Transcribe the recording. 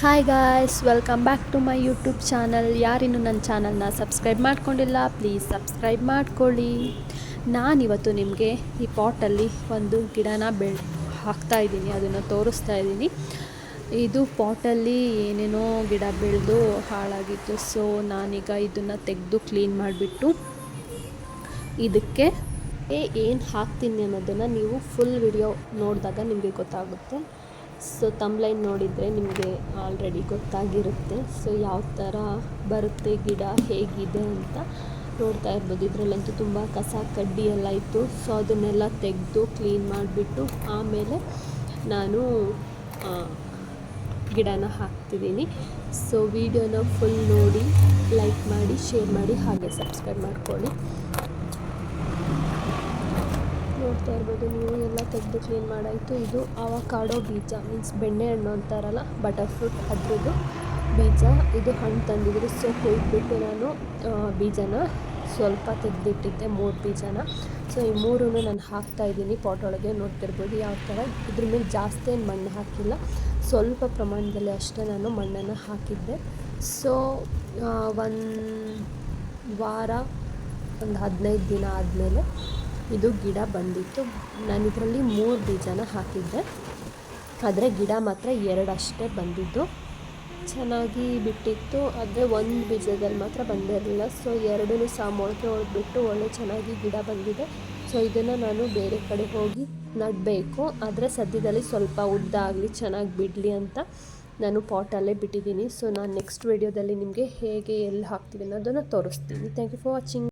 Hi guys welcome back to my YouTube channel ಯಾರಿನ್ನೂ ನನ್ನ ಚಾನಲ್ನ subscribe ಮಾಡ್ಕೊಂಡಿಲ್ಲ ಪ್ಲೀಸ್ ಸಬ್ಸ್ಕ್ರೈಬ್ ಮಾಡ್ಕೊಳ್ಳಿ. ನಾನಿವತ್ತು ನಿಮಗೆ ಈ ಪಾಟಲ್ಲಿ ಒಂದು ಗಿಡನ ಬೆಳ್, ಹಾಕ್ತಾ ಇದ್ದೀನಿ, ಅದನ್ನು ತೋರಿಸ್ತಾ ಇದ್ದೀನಿ. ಇದು ಪಾಟಲ್ಲಿ ಏನೇನೋ ಗಿಡ ಬೆಳೆದು ಹಾಳಾಗಿತ್ತು ಸೊ ನಾನೀಗ ಇದನ್ನು ತೆಗೆದು ಕ್ಲೀನ್ ಮಾಡಿಬಿಟ್ಟು ಇದಕ್ಕೆ ಏನು ಹಾಕ್ತೀನಿ ಅನ್ನೋದನ್ನು ನೀವು ಫುಲ್ ವಿಡಿಯೋ ನೋಡಿದಾಗ ನಿಮಗೆ ಗೊತ್ತಾಗುತ್ತೆ. ಸೊ ತಂಬ್ಲೈನ್ ನೋಡಿದರೆ ನಿಮಗೆ ಆಲ್ರೆಡಿ ಗೊತ್ತಾಗಿರುತ್ತೆ. ಸೊ ಯಾವ ಥರ ಬರುತ್ತೆ ಗಿಡ, ಹೇಗಿದೆ ಅಂತ ನೋಡ್ತಾ ಇರ್ಬೋದು. ಇದರಲ್ಲಂತೂ ತುಂಬ ಕಸ, ಕಡ್ಡಿ ಎಲ್ಲ ಇತ್ತು. ಸೊ ಅದನ್ನೆಲ್ಲ ತೆಗೆದು ಕ್ಲೀನ್ ಮಾಡಿಬಿಟ್ಟು ಆಮೇಲೆ ನಾನು ಗಿಡನ ಹಾಕ್ತಿದ್ದೀನಿ. ಸೊ ವಿಡಿಯೋನ ಫುಲ್ ನೋಡಿ ಲೈಕ್ ಮಾಡಿ ಶೇರ್ ಮಾಡಿ, ಹಾಗೆ ಸಬ್ಸ್ಕ್ರೈಬ್ ಮಾಡ್ಕೊಳ್ಳಿ. ನೋಡ್ತಾ ಇರ್ಬೋದು, ನೀವು ಎಲ್ಲ ತೆಗೆದು ಕ್ಲೀನ್ ಮಾಡಾಯಿತು. ಇದು ಅವಕಾಡೋ ಬೀಜ ಮೀನ್ಸ್ ಬೆಣ್ಣೆ ಹಣ್ಣು ಅಂತಾರಲ್ಲ ಬಟರ್ ಫ್ರೂಟ್ ಅದ್ರದ್ದು ಬೀಜ. ಇದು ಹಣ್ಣು ತಂದಿದ್ರು ಸೊ ಕೊಯ್ದುಬಿಟ್ಟು ನಾನು ಬೀಜನ ಸ್ವಲ್ಪ ತೆಗೆದಿಟ್ಟಿದ್ದೆ, ಮೂರು ಬೀಜನ. ಸೊ ಈ ಮೂರೂ ನಾನು ಹಾಕ್ತಾ ಇದ್ದೀನಿ ಪಾಟ್ ಒಳಗೆ ನೋಡ್ತಿರ್ಬೋದು ಯಾವ ಥರ ಇದ್ರ ಮೇಲೆ ಜಾಸ್ತಿ ಏನು ಮಣ್ಣು ಹಾಕಿಲ್ಲ, ಸ್ವಲ್ಪ ಪ್ರಮಾಣದಲ್ಲಿ ಅಷ್ಟೇ ನಾನು ಮಣ್ಣನ್ನು ಹಾಕಿದ್ದೆ. ಸೊ ಒಂದು ವಾರ, ಒಂದು ಹದಿನೈದು ದಿನ ಆದಮೇಲೆ ಇದು ಗಿಡ ಬಂದಿತ್ತು. ನಾನು ಇದರಲ್ಲಿ ಮೂರು ಬೀಜನ ಹಾಕಿದ್ದೆ. ಆದರೆ ಗಿಡ ಮಾತ್ರ ಎರಡಷ್ಟೇ ಬಂದಿದ್ದು. ಚೆನ್ನಾಗಿ ಬಿಟ್ಟಿತ್ತು. ಆದರೆ ಒಂದು ಬೀಜದಲ್ಲಿ ಮಾತ್ರ ಬಂದಿರಲಿಲ್ಲ. ಸೊ ಎರಡೂ ಸಹ ಮೊಳಕೆ ಹೊಡೆದ್ಬಿಟ್ಟು ಒಳ್ಳೆ ಚೆನ್ನಾಗಿ ಗಿಡ ಬಂದಿದೆ. ಸೊ ಇದನ್ನು ನಾನು ಬೇರೆ ಕಡೆ ಹೋಗಿ ನೆಡಬೇಕು. ಆದರೆ ಸದ್ಯದಲ್ಲಿ ಸ್ವಲ್ಪ ಉದ್ದ ಆಗಲಿ, ಚೆನ್ನಾಗಿ ಬಿಡಲಿ ಅಂತ ನಾನು ಪಾಟಲ್ಲೇ ಬಿಟ್ಟಿದ್ದೀನಿ. ಸೊ ನಾನು ನೆಕ್ಸ್ಟ್ ವೀಡಿಯೋದಲ್ಲಿ ನಿಮಗೆ ಹೇಗೆ ಎಲ್ಲಿ ಹಾಕ್ತೀವಿ ಅನ್ನೋದನ್ನು ತೋರಿಸ್ತೀನಿ. Thank you for watching